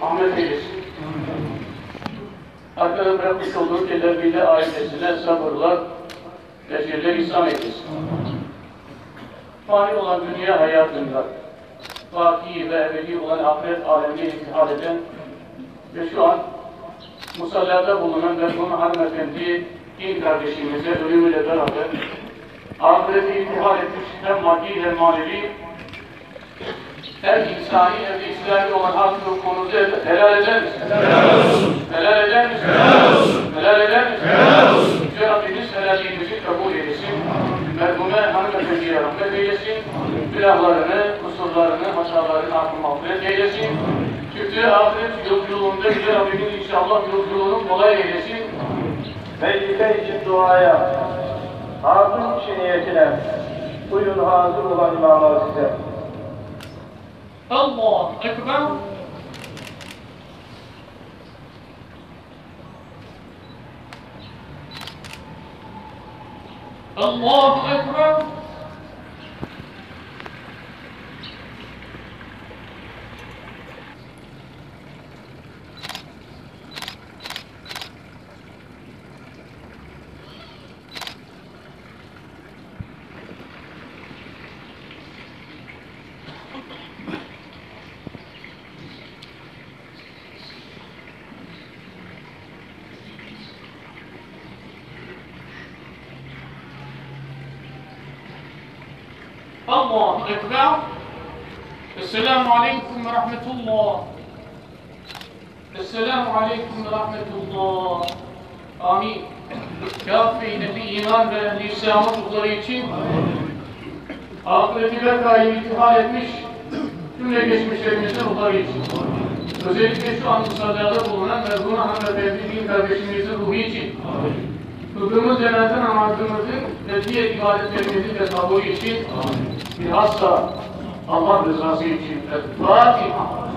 rahmet eylesin. Arkada bırakmış olduğu kellebiyle ailesine sabırlar, beceriler ihsan eylesin. Fani olan dünya hayatında, vaki ve ebedi olan ahiret alemine intihar eden ve şu an musallada bulunan merhum hanımefendi din kardeşimize ölümüyle beraber ahireti intihar etmiş hem maddi hem manevi hem insani de İslami olan hakkı konusu helal eder misin? Helal olsun. Helal eder misin? Helal olsun. Helal eder misin? Helal olsun. Yüce Rabbimiz helalliğimizi kabul eylesin. Merhume hanımefendiye rahmet eylesin. Günahlarını, kusurlarını, hatalarını affı mağfiret eylesin. Çıktığı ahiret yolculuğunda Yüce Rabbimiz inşallah yolculuğunu kolay eylesin. Meclise için duaya, hazır kişi niyetine, buyurun hazır olan imamlar size. Allah Ekber. Allahu Ekber. Allah Ekber. Esselamu Aleyküm ve Rahmetullah. Esselamu Aleyküm ve Rahmetullah. Amin. Kafi nebi iman ve lisan oldukları için ahireti ve kayyı itihal etmiş cümle geçmişlerimizden ruhları için. Özellikle şu an müsaadada bulunan merhum hanımefendi din kardeşimizin ruhu için. Amin. Kıldığımız cenaze namazımızın ve diğer ibadetlerimizin de kabulü için bilhassa Allah rızası için El Fatiha.